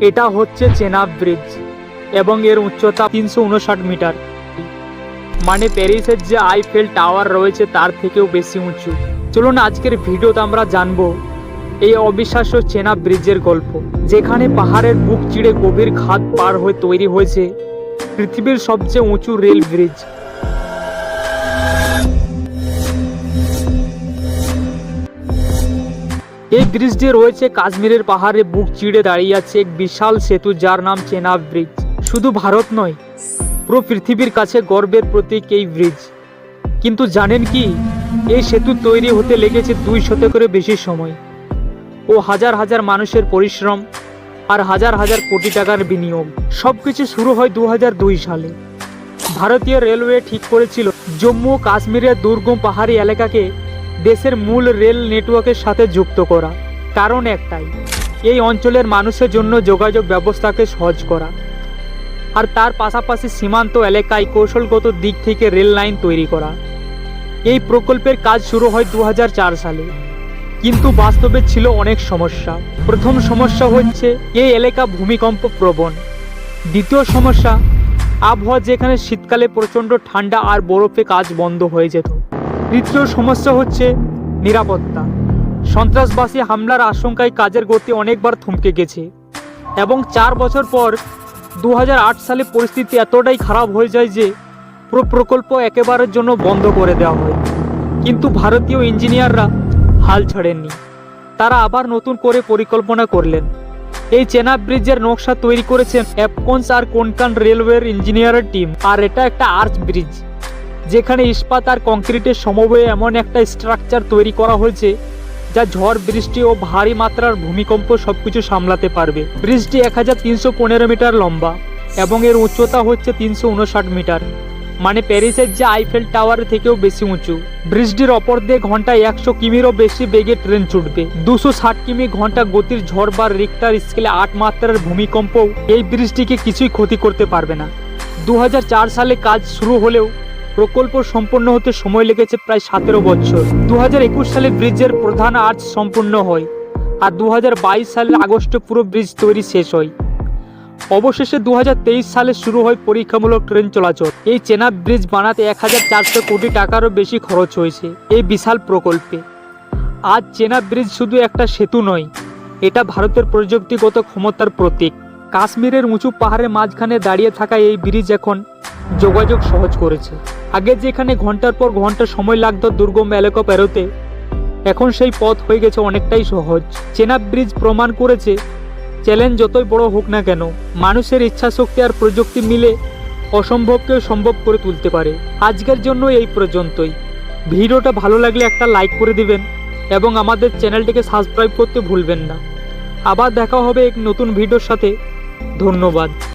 এটা হচ্ছে চেনাব ব্রিজ এবং এর উচ্চতা তিনশো উনষাট মিটার। মানে প্যারিসের যে আইফেল টাওয়ার রয়েছে তার থেকেও বেশি উঁচু। চলুন আজকের ভিডিওতে আমরা জানব এই অবিশ্বাস্য চেনাব ব্রিজের গল্প, যেখানে পাহাড়ের বুক চিড়ে গভীর খাদ পার হয়ে তৈরি হয়েছে পৃথিবীর সবচেয়ে উঁচু রেল ব্রিজ। এই ব্রিজটি রয়েছে কাশ্মীরের পাহাড়ে, বুক চিড়ে দাঁড়িয়ে আছে এক বিশাল সেতু যার নাম চেনাব ব্রিজ। শুধু ভারত নয়, পুরো পৃথিবীর কাছে গর্বের প্রতীক এই ব্রিজ। কিন্তু জানেন কি, এই সেতু তৈরি হতে লেগেছে দুই শতকেরও বেশি সময় ও হাজার হাজার মানুষের পরিশ্রম আর হাজার হাজার কোটি টাকার বিনিয়োগ। সব কিছু শুরু হয় দু হাজার দুই সালে। ভারতীয় রেলওয়ে ঠিক করেছিল, জম্মু ও কাশ্মীরের দুর্গম পাহাড়ি এলাকাকে দেশের মূল রেল নেটওয়ার্কের সাথে যুক্ত করা। কারণ একটাই, এই অঞ্চলের মানুষের জন্য যোগাযোগ ব্যবস্থাকে সহজ করা। আর তার পাশাপাশি সীমান্ত এলাকায় কৌশলগত দিক থেকে রেল লাইন তৈরি করা। এই প্রকল্পের কাজ শুরু হয় দু হাজার চার সালে। কিন্তু বাস্তবে ছিল অনেক সমস্যা। প্রথম সমস্যা হচ্ছে, এই এলাকা ভূমিকম্প প্রবণ। দ্বিতীয় সমস্যা, আবহাওয়া যেখানে শীতকালে প্রচণ্ড ঠান্ডা আর বরফে কাজ বন্ধ হয়ে যেত। তৃতীয় সমস্যা হচ্ছে নিরাপত্তা। সন্ত্রাসবাসী হামলার আশঙ্কায় কাজের গতি অনেকবার থমকে গেছে এবং চার বছর পর দু হাজার আট সালে পরিস্থিতি এতটাই খারাপ হয়ে যায় যে পুরো প্রকল্প একেবারের জন্য বন্ধ করে দেওয়া হয়। কিন্তু ভারতীয় ইঞ্জিনিয়াররা হাল ছাড়েননি। তারা আবার নতুন করে পরিকল্পনা করলেন। এই চেনা ব্রিজের নকশা তৈরি করেছেন অ্যাপকন্স আর কোনকান রেলওয়ের ইঞ্জিনিয়ারের টিম। আর এটা একটা আর্চ ব্রিজ। যেখানে ইস্পাত আর কংক্রিটের সমন্বয়ে এমন একটা স্ট্রাকচার তৈরি করা হয়েছে যা ঝড়, বৃষ্টি ও ভারী মাত্রার ভূমিকম্প সবকিছু সামলাতে পারবে। ব্রিজটি এক হাজার তিনশো পনেরো মিটার লম্বা এবং এর উচ্চতা হচ্ছে তিনশো উনষাট মিটার মানে প্যারিসের যে আইফেল টাওয়ারের থেকেও বেশি উঁচু। ব্রিজটির অপর দিয়ে ঘন্টায় একশো কিমিরও বেশি বেগে ট্রেন ছুটবে। দুশো ষাট কিমি ঘণ্টা গতির ঝড় বা রিক্টার স্কেলে আট মাত্রার ভূমিকম্পও এই ব্রিজটিকে কিছুই ক্ষতি করতে পারবে না। দু হাজার চার সালে কাজ শুরু হলেও প্রকল্প সম্পন্ন হতে সময় লেগেছে প্রায় সতেরো বছর। দু হাজার একুশ সালে ব্রিজের প্রধান আর্চ সম্পূর্ণ হয় আর দু সালের আগস্টে পুরো ব্রিজ তৈরি শেষ হয়। অবশেষে দু হাজার তেইশ সালে শুরু হয় পরীক্ষামূলক ট্রেন চলাচল। এই চেনাব ব্রিজ বানাতে এক হাজার চারশো কোটি টাকারও বেশি খরচ হয়েছে এই বিশাল প্রকল্পে। আজ চেনাব ব্রিজ শুধু একটা সেতু নয়, এটা ভারতের প্রযুক্তিগত ক্ষমতার প্রতীক। কাশ্মীরের উঁচু পাহাড়ের মাঝখানে দাঁড়িয়ে থাকা এই ব্রিজ এখন যোগাযোগ সহজ করেছে। আগে যেখানে ঘণ্টার পর ঘণ্টা সময় লাগতো দুর্গম এলাকা পেরোতে, এখন সেই পথ হয়ে গেছে অনেকটাই সহজ। চেনা ব্রিজ প্রমাণ করেছে, চ্যালেঞ্জ যতই বড় হোক না কেন, মানুষের ইচ্ছাশক্তি আর প্রযুক্তি মিলে অসম্ভবকেও সম্ভব করে তুলতে পারে। আজকের জন্য এই পর্যন্তই। ভিডিওটা ভালো লাগলে একটা লাইক করে দিবেন এবং আমাদের চ্যানেলটিকে সাবস্ক্রাইব করতে ভুলবেন না। আবার দেখা হবে এক নতুন ভিডিওর সাথে। ধন্যবাদ।